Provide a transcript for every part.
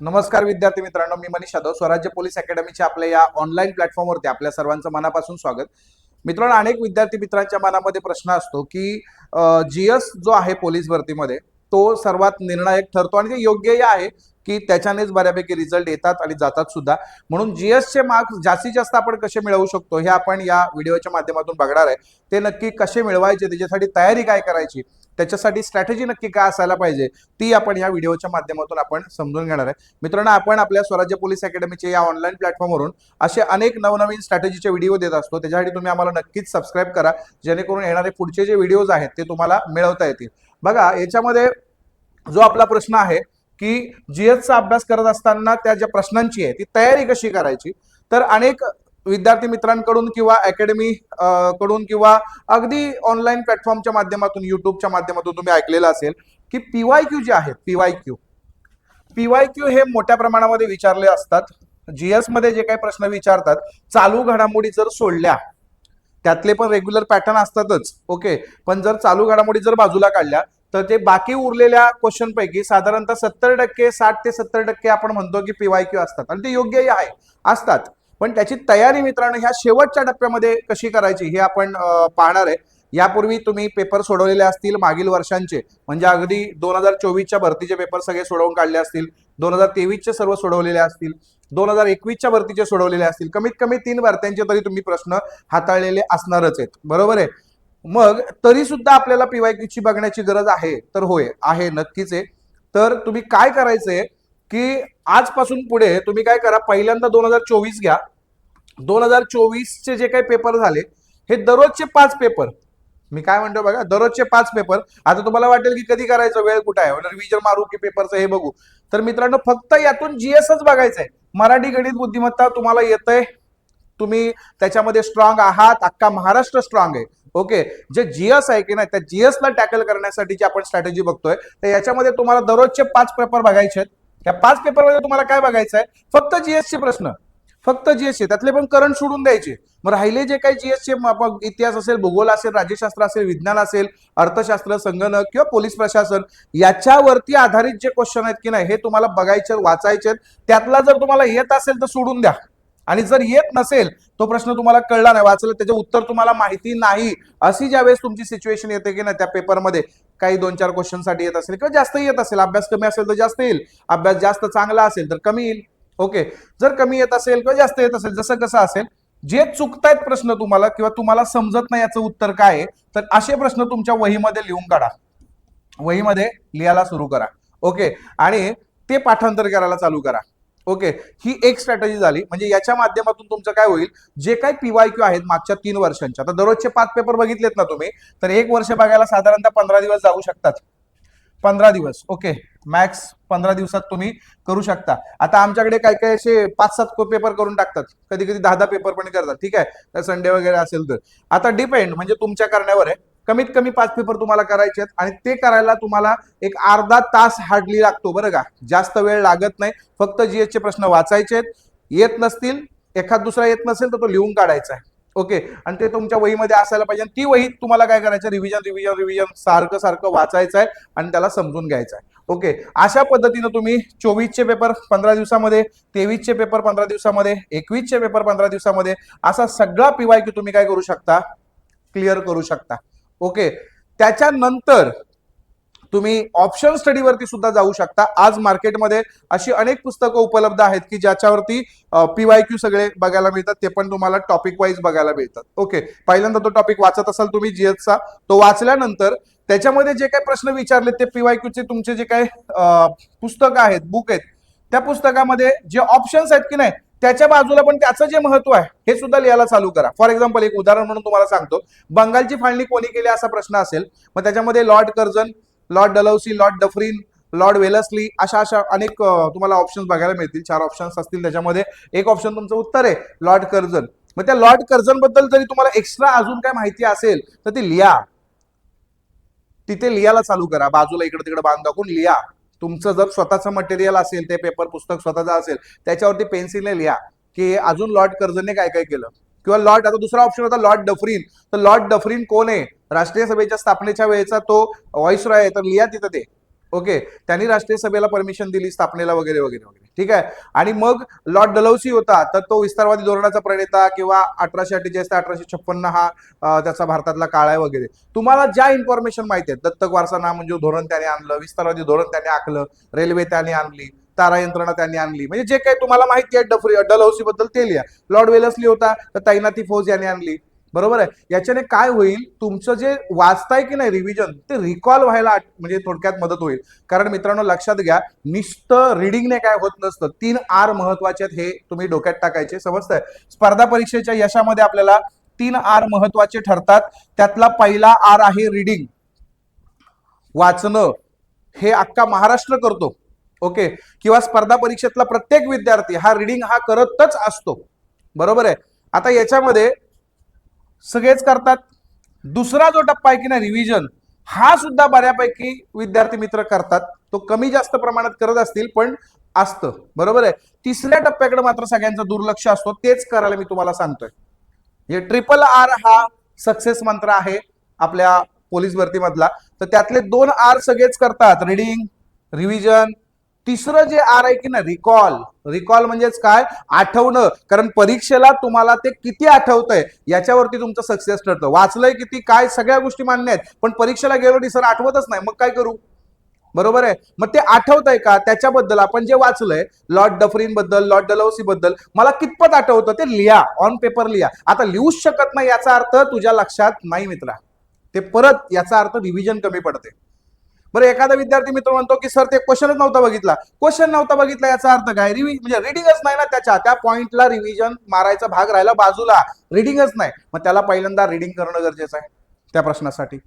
नमस्कार विद्यार्थी मित्रांनो मी मनीष यादव स्वराज्य पोलीस अकॅडमीच्या आपल्या या ऑनलाईन प्लॅटफॉर्मवरती आपल्या सर्वांचं मनापासून स्वागत. मित्रांनो अनेक विद्यार्थी मित्रांच्या मनामध्ये प्रश्न असतो की जी एस जो आहे पोलीस भरतीमध्ये तो सर्वात निर्णायक ठरतो आणि ते योग्यही आहे की त्याच्यानेच बऱ्यापैकी रिझल्ट येतात आणि जातात सुद्धा. म्हणून जीएसचे मार्क्स जास्तीत जास्त आपण कसे मिळवू शकतो हे आपण या व्हिडिओच्या माध्यमातून बघणार आहे. ते नक्की कसे मिळवायचे त्याच्यासाठी तयारी काय करायची त्याच्यासाठी स्ट्रॅटेजी नक्की काय असायला पाहिजे ती आपण या व्हिडिओच्या माध्यमातून आपण समजून घेणार आहे. मित्रांनो आपण आपल्या स्वराज्य पोलीस अकॅडमीचे या ऑनलाईन प्लॅटफॉर्मवरून असे अनेक नवनवीन स्ट्रॅटेजीचे व्हिडिओ देत असतो. त्याच्यासाठी तुम्ही आम्हाला नक्कीच सबस्क्राईब करा जेणेकरून येणारे पुढचे जे व्हिडिओज आहेत ते तुम्हाला मिळवता येतील. बघा याच्यामध्ये जो आपला प्रश्न आहे की जीएसचा अभ्यास करत असताना त्या ज्या प्रश्नांची आहे ती तयारी कशी करायची? तर अनेक विद्यार्थी मित्रांकडून किंवा अकॅडमी कडून किंवा अगदी ऑनलाईन प्लॅटफॉर्मच्या माध्यमातून युट्यूबच्या माध्यमातून तुम्ही ऐकलेलं असेल की पीवाय क्यू जे आहेत पीवाय क्यू पीवाय क्यू हे मोठ्या प्रमाणामध्ये विचारले असतात. जीएसमध्ये जे काही प्रश्न विचारतात चालू घडामोडी जर सोडल्या त्यातले पण रेग्युलर पॅटर्न असतातच ओके पण जर चालू घडामोडी जर बाजूला काढल्या तर ते बाकी उरलेल्या क्वेश्चन पैकी साधारणतः सत्तर टक्के साठ ते सत्तर टक्के आपण म्हणतो की पीवाय क्यू असतात. आणि ते योग्यही आहे असतात. पण त्याची तयारी मित्रांनो ह्या शेवटच्या टप्प्यामध्ये कशी करायची हे आपण पाहणार आहे. यापूर्वी तुम्ही पेपर सोडवलेले असतील मागील वर्षांचे. म्हणजे अगदी दोन हजार चोवीसच्या भरतीचे पेपर सगळे सोडवून काढले असतील. दोन हजार तेवीसचे सर्व सोडवलेले असतील. दोन हजार एकवीसच्या भरतीचे सोडवलेले असतील. कमीत कमी तीन भरत्यांचे तरी तुम्ही प्रश्न हाताळलेले असणारच आहेत. बरोबर आहे? मग तरी सुद्धा आपल्याला पीवायक्यूची बघण्याची गरज आहे तर होय आहे नक्कीच आहे. तर तुम्ही काय करायचंय की आजपासून पुढे तुम्ही काय करा पहिल्यांदा दोन हजार चोवीस घ्या. दोन हजार चोवीसचे जे काही पेपर झाले हे दररोजचे पाच पेपर. मी काय म्हणतो बघा दररोजचे पाच पेपर. आता तुम्हाला वाटेल की कधी करायचं वेळ कुठे आहे? म्हणजे रिव्हिजन मारू की पेपरचं हे बघू. तर मित्रांनो फक्त यातून जीएसच बघायचं आहे मराठी गणित बुद्धिमत्ता तुम्हाला येतंय. तुम्ही त्याच्यामध्ये स्ट्रॉंग आहात अख्खा महाराष्ट्र स्ट्रॉंग आहे. ओके. जे जीएस आहे की नाही त्या जीएस ला टॅकल करण्यासाठी जी आपण स्ट्रॅटेजी बघतोय तर याच्यामध्ये तुम्हाला दररोजचे पाच पेपर बघायचे आहेत. त्या पाच पेपरमध्ये तुम्हाला काय बघायचं आहे? फक्त जीएसचे प्रश्न. फक्त जीएससी त्यातले पण करंट सोडून द्यायचे. मग राहिले जे काही जीएससी इतिहास असेल भूगोल असेल राज्यशास्त्र असेल विज्ञान असेल अर्थशास्त्र संगणक किंवा पोलीस प्रशासन याच्यावरती आधारित जे क्वेश्चन आहेत की नाही हे तुम्हाला बघायचे वाचायचे आहेत. त्यातला जर तुम्हाला येत असेल तर सोडून द्या. आणि जर येत नसेल तो प्रश्न तुम्हाला कळला नाही वाचलं त्याचे उत्तर तुम्हाला माहिती नाही अशी ज्यावेळेस तुमची सिच्युएशन येते की नाही त्या पेपरमध्ये काही दोन चार क्वेश्चनसाठी येत असेल किंवा जास्त येत असेल अभ्यास कमी असेल तर जास्त येईल अभ्यास जास्त चांगला असेल तर कमी येईल. ओके जर कमी येत असेल किंवा जास्त येत असेल जसं कसं असेल जे चुकतायत प्रश्न तुम्हाला किंवा तुम्हाला समजत नाही याचं उत्तर काय आहे तर असे प्रश्न तुमच्या वहीमध्ये लिहून काढा. वहीमध्ये लिहायला सुरू करा. ओके आणि ते पाठांतर करायला चालू करा. ओके ही एक स्ट्रॅटेजी झाली. म्हणजे याच्या माध्यमातून तुमचं काय होईल? जे काय पीवाय क्यू आहेत मागच्या तीन वर्षांच्या आता दररोजचे पाच पेपर बघितलेत ना तुम्ही तर एक वर्ष बघायला साधारणतः पंधरा दिवस जाऊ शकतात. पंधरा दिवस ओके. मॅक्स पंधरा दिवसात तुम्ही करू शकता. आता आमच्याकडे काही काही असे पाच सात पेपर करून टाकतात. कधी कधी दहा दहा पेपर पण करतात. ठीक आहे? संडे वगैरे असेल तर. आता डिपेंड म्हणजे तुमच्या करण्यावर आहे. कमीत कमी पाच पेपर तुम्हाला करायचे आहेत आणि ते करायला तुम्हाला एक अर्धा तास हार्डली लागतो बरं का. जास्त वेळ लागत नाही. फक्त जी चे प्रश्न वाचायचे आहेत. येत नसतील एखाद दुसरा येत नसेल तर तो लिहून काढायचा आहे. ओके? आणि ते तुमच्या वहीमध्ये असायला पाहिजे ती वही तुम्हाला काय करायचं रिव्हिजन रिव्हिजन रिव्हिजन सारखं सारखं वाचायचं आहे आणि त्याला समजून घ्यायचं आहे. ओके? अशा पद्धतीनं तुम्ही चोवीसचे पेपर पंधरा दिवसामध्ये तेवीसचे पेपर पंधरा दिवसामध्ये एकवीसचे पेपर पंधरा दिवसामध्ये असा सगळा पीवाय की तुम्ही काय करू शकता? क्लिअर करू शकता. ओके. त्याच्यानंतर तुम्ही ऑप्शन स्टडीवरती सुद्धा जाऊ शकता. आज मार्केटमध्ये अशी अनेक पुस्तकं उपलब्ध आहेत की ज्याच्यावरती पीवाय क्यू सगळे बघायला मिळतात. ते पण तुम्हाला टॉपिक वाईज बघायला मिळतात. ओके. पहिल्यांदा तो टॉपिक वाचत असाल तुम्ही जीएसचा तो वाचल्यानंतर त्याच्यामध्ये जे काही प्रश्न विचारले ते पीवाय चे तुमचे जे काही पुस्तकं आहेत बुक आहेत त्या पुस्तकामध्ये जे ऑप्शन्स आहेत की नाही त्याच्या बाजूला पण त्याचं जे महत्त्व आहे हे सुद्धा लिहायला चालू करा. फॉर एक्झाम्पल एक उदाहरण म्हणून तुम्हाला सांगतो. बंगालची फाळणी कोणी केली असा प्रश्न असेल मग त्याच्यामध्ये Lord Curzon Lord Dalhousie Lord Dufferin Lord Wellesley अशा अशा अनेक तुम्हाला ऑप्शन्स बघायला मिळतील. चार ऑप्शन्स असतील त्याच्यामध्ये. एक ऑप्शन तुमचं उत्तर आहे लॉर्ड कर्जन. मग त्या लॉर्ड कर्जनबद्दल जरी तुम्हाला एक्स्ट्रा अजून काय माहिती असेल तर ती लिहा. तिथे लिहायला चालू करा. बाजूला इकडे तिकडे बांध दाखवून लिहा. तुमचं जर स्वतःचं मटेरियल असेल ते पेपर पुस्तक स्वतःचं असेल त्याच्यावरती पेन्सिलने लिहा की अजून लॉर्ड कर्जने काय काय केलं. किंवा लॉर्ड आता दुसरा ऑप्शन होता लॉर्ड डफरीन तर लॉर्ड डफरीन कोण आहे? राष्ट्रीय सभेच्या स्थापनेच्या वेळेचा तो व्हॉइस रॉय आहे तर लिहा तिथं ते. ओके त्यांनी राष्ट्रीय सभेला परमिशन दिली स्थापनेला वगैरे वगैरे वगैरे. ठीक आहे? आणि मग लॉर्ड डलौसी होता तर तो विस्तारवादी धोरणाचा प्रणेता किंवा अठराशे अठ्ठेचाळीस ते अठराशे छप्पन्न हा त्याचा भारतातला काळ आहे वगैरे. तुम्हाला ज्या इन्फॉर्मेशन माहिती आहे दत्तक वारसा नाम म्हणजे धोरण त्याने आणलं विस्तारवादी धोरण त्याने आखलं रेल्वे त्याने आणली तारा यंत्रणा त्यांनी आणली म्हणजे जे काही तुम्हाला माहिती आहे डफरी डलहौसी बद्दल ते लिहा. लॉर्ड वेलसली होता तर तैनाती फौज याने आणली. बरोबर आहे. याच्याने काय होईल? तुमचं जे वाचताय की नाही रिव्हिजन ते रिकॉल व्हायला म्हणजे थोडक्यात मदत होईल. कारण मित्रांनो लक्षात घ्या नुसतं रिडिंगने काय होत नसतं. तीन आर महत्त्वाचे आहेत हे तुम्ही डोक्यात टाकायचे समजतंय? स्पर्धा परीक्षेच्या यशामध्ये आपल्याला तीन आर महत्त्वाचे ठरतात. त्यातला पहिला आर आहे रिडिंग वाचणं. हे अख्खा महाराष्ट्र करतो. ओके? किंवा स्पर्धा परीक्षेतला प्रत्येक विद्यार्थी हा रिडिंग हा करतच असतो. बरोबर आहे? आता याच्यामध्ये सगळेच करतात. दुसरा जो टप्पा आहे की ना रिव्हिजन हा सुद्धा बऱ्यापैकी विद्यार्थी मित्र करतात. तो कमी जास्त प्रमाणात करत असतील पण असतं. बरोबर आहे? तिसऱ्या टप्प्याकडे मात्र सगळ्यांचं दुर्लक्ष असतो. तेच करायला मी तुम्हाला सांगतोय. हे ट्रिपल आर हा सक्सेस मंत्र आहे आपल्या पोलीस भरतीमधला. तर त्यातले दोन आर सगळेच करतात. रिडिंग रिव्हिजन तिसरं जे आर आहे की ना रिकॉल रिकॉल म्हणजेच काय? आठवणं. कारण परीक्षेला तुम्हाला ते किती आठवतंय याच्यावरती तुमचं सक्सेस ठरतं. वाचलंय किती काय सगळ्या गोष्टी मान्य आहेत. पण परीक्षेला गेलो सर आठवतच नाही मग काय करू? बरोबर आहे? मग ते आठवत आहे का? त्याच्याबद्दल आपण जे वाचलंय लॉर्ड डफरीन बद्दल लॉर्ड डलौसी बद्दल मला कितपत आठवतं ते लिहा. ऑन पेपर लिहा. आता लिहूच शकत नाही याचा अर्थ तुझ्या लक्षात नाही मित्रा. ते परत याचा अर्थ रिव्हिजन कमी पडते. बरं एखादा विद्यार्थी मित्र म्हणतो की सर ते क्वेश्चनच नव्हता बघितला. क्वेश्चन नव्हता बघितला याचा अर्थ काय? रिव्हि म्हणजे रिडिंगच नाही ना त्याच्या. त्या पॉइंटला रिव्हिजन मारायचा भाग राहिला बाजूला. रिडिंगच नाही. मग त्याला पहिल्यांदा रिडिंग करणं गरजेचं आहे त्या प्रश्नासाठी.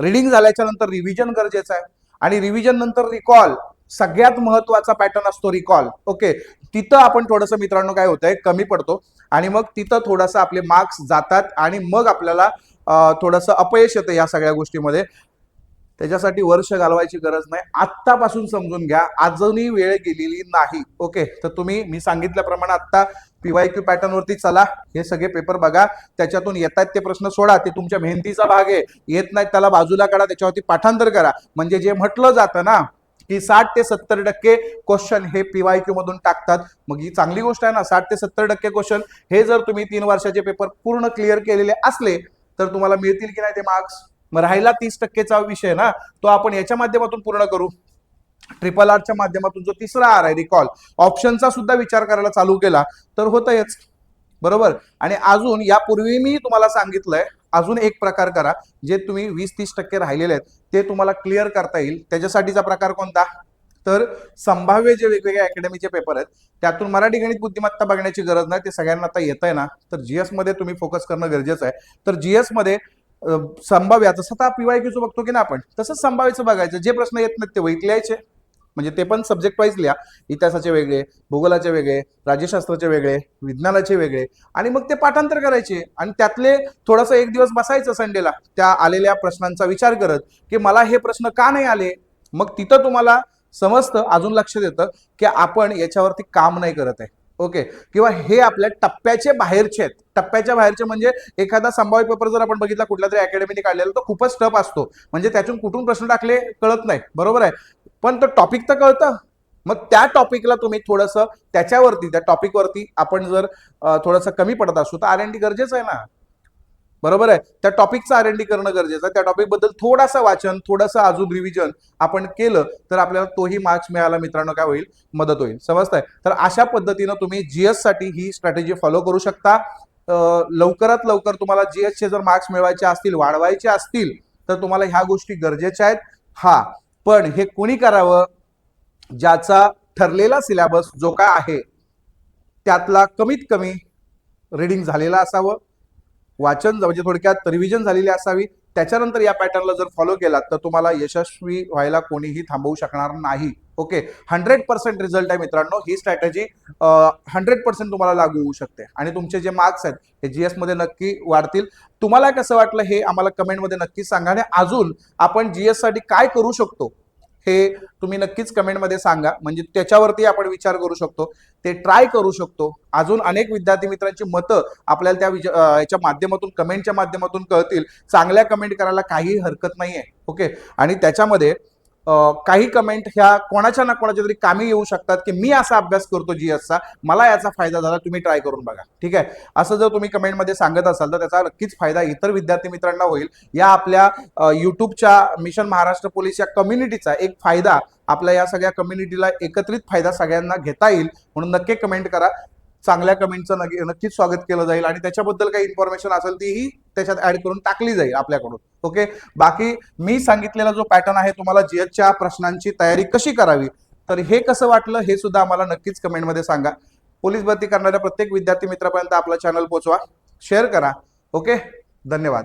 रिडिंग झाल्याच्यानंतर रिव्हिजन गरजेचं आहे. आणि रिव्हिजन नंतर रिकॉल सगळ्यात महत्त्वाचा पॅटर्न असतो रिकॉल ओके तिथं आपण थोडंसं मित्रांनो काय होतंय? कमी पडतो. आणि मग तिथं थोडंसं आपले मार्क्स जातात आणि मग आपल्याला थोडंसं अपयश येतं या सगळ्या गोष्टीमध्ये. त्याच्यासाठी वर्ष घालवायची गरज नाही. आत्तापासून समजून घ्या. अजूनही वेळ गेलेली नाही. ओके? तर तुम्ही मी सांगितल्याप्रमाणे आत्ता पीवाय क्यू पॅटर्न वरती चला. हे सगळे पेपर बघा. त्याच्यातून येत आहेत ते प्रश्न सोडा. ते तुमच्या मेहनतीचा भाग आहे. येत नाहीत त्याला बाजूला काढा. त्याच्यावरती पाठांतर करा. म्हणजे जे म्हटलं जातं ना की साठ ते सत्तर टक्के क्वेश्चन हे पीवाय क्यू मधून टाकतात. मग ही चांगली गोष्ट आहे ना. साठ ते सत्तर टक्के क्वेश्चन हे जर तुम्ही तीन वर्षाचे पेपर पूर्ण क्लिअर केलेले असले तर तुम्हाला मिळतील की नाही ते मार्क्स मग राहिला तीस टक्केचा विषय ना तो आपण याच्या माध्यमातून पूर्ण करू. ट्रिपल आरच्या माध्यमातून जो तिसरा आर आहे रिकॉल ऑप्शनचा सुद्धा विचार करायला चालू केला तर होतंयच. बरोबर? आणि अजून यापूर्वी मी तुम्हाला सांगितलंय अजून एक प्रकार करा जे तुम्ही वीस तीस टक्के राहिलेले आहेत ते तुम्हाला क्लिअर करता येईल. त्याच्यासाठीचा प्रकार कोणता? तर संभाव्य जे वेगवेगळ्या अकॅडमीचे पेपर आहेत त्यातून मराठी गणित बुद्धिमत्ता बघण्याची गरज नाही ते सगळ्यांना आता येत आहे ना. तर जीएसमध्ये तुम्ही फोकस करणं गरजेचं आहे. तर जीएसमध्ये संभाव्य. आता स्वतः पीवाय बघतो की ना आपण तसंच संभाव्याचं बघायचं. जे प्रश्न येत नाहीत ते वैक लिहायचे. म्हणजे ते पण सब्जेक्ट वाईज लिहा. इतिहासाचे वेगळे भूगोलाचे वेगळे राज्यशास्त्राचे वेगळे विज्ञानाचे वेगळे. आणि मग ते पाठांतर करायचे. आणि त्यातले थोडंसं एक दिवस बसायचं संडेला. त्या आलेल्या प्रश्नांचा विचार करत की मला हे प्रश्न का नाही आले? मग तिथं तुम्हाला समजतं अजून लक्ष देतं की आपण याच्यावरती काम नाही करत आहे. ओके. किंवा हे आपल्या टप्प्याचे बाहेरचे आहेत. टप्प्याच्या बाहेरचे म्हणजे एखादा संभाव्य पेपर जर आपण बघितला कुठल्या तरी अकॅडमीने काढलेला तो खूपच टफ असतो. म्हणजे त्यातून कुठून प्रश्न टाकले कळत नाही. बरोबर आहे? पण तो टॉपिक तर कळतं. मग त्या टॉपिकला तुम्ही थोडंसं त्याच्यावरती त्या टॉपिकवरती आपण जर अं, थोडंसं कमी पडत असू तर आर एन डी गरजेचं आहे ना. बरोबर आहे? त्या टॉपिकचं आर एन डी करणं गरजेचं आहे. त्या टॉपिकबद्दल थोडासा वाचन थोडंसं अजून रिव्हिजन आपण केलं तर आपल्याला तोही मार्क्स मिळायला मित्रांनो काय होईल? मदत होईल. समजताय? तर अशा पद्धतीनं तुम्ही जीएससाठी ही स्ट्रॅटेजी फॉलो करू शकता. लवकरात लवकर तुम्हाला जीएसचे जर मार्क्स मिळवायचे असतील वाढवायचे असतील तर तुम्हाला ह्या गोष्टी गरजेच्या आहेत. हा पण हे कोणी करावं? ज्याचा ठरलेला सिलेबस जो काय आहे त्यातला कमीत कमी रिडिंग झालेला असावं. वाचन म्हणजे थोडक्यात रिव्हिजन झालेली असावी त्याच्यानंतर या पॅटर्नला जर फॉलो केलात तर तुम्हाला यशस्वी व्हायला कोणीही थांबवू शकणार नाही. ओके हंड्रेड पर्सेंट रिझल्ट आहे मित्रांनो. ही स्ट्रॅटेजी हंड्रेड पर्सेंट तुम्हाला लागू होऊ शकते. आणि तुमचे जे मार्क्स आहेत हे जी एसमध्ये नक्की वाढतील. तुम्हाला कसं वाटलं हे आम्हाला कमेंटमध्ये नक्की सांगा. आणि अजून आपण जी साठी काय करू शकतो? हे तुम्ही नक्कीच कमेंटमध्ये सांगा. म्हणजे त्याच्यावरती आपण विचार करू शकतो. ते ट्राय करू शकतो. अजून अनेक विद्यार्थी मित्रांची मतं आपल्याला त्या विच- याच्या माध्यमातून कमेंटच्या माध्यमातून कळतील. चांगल्या कमेंट करायला काही हरकत नाही आहे ओके? आणि त्याच्यामध्ये काही कमेंट ह्या कोणाच्या ना कोणाच्या तरी कामी येऊ शकतात की मी असा अभ्यास करतो जी एसचा मला याचा फायदा झाला तुम्ही ट्राय करून बघा. ठीक आहे? असं जर तुम्ही कमेंटमध्ये सांगत असाल तर त्याचा नक्कीच फायदा इतर विद्यार्थी मित्रांना होईल. या आपल्या युट्यूबच्या मिशन महाराष्ट्र पोलीस या कम्युनिटीचा एक फायदा आपल्या या सगळ्या कम्युनिटीला एकत्रित फायदा सगळ्यांना घेता येईल. म्हणून नक्की कमेंट करा. चांगल्या कमेंटचं नक्कीच स्वागत केलं जाईल आणि त्याच्याबद्दल काही इन्फॉर्मेशन असेल तीही त्याच्यात ऍड करून टाकली जाईल आपल्याकडून. ओके बाकी मी सांगितलेला जो पॅटर्न आहे तुम्हाला जीएसच्या प्रश्नांची तयारी कशी करावी? तर हे कसं वाटलं हे सुद्धा आम्हाला नक्कीच कमेंटमध्ये सांगा. पोलीस भरती करणाऱ्या प्रत्येक विद्यार्थी मित्रापर्यंत आपला चॅनल पोहोचवा शेअर करा. ओके धन्यवाद.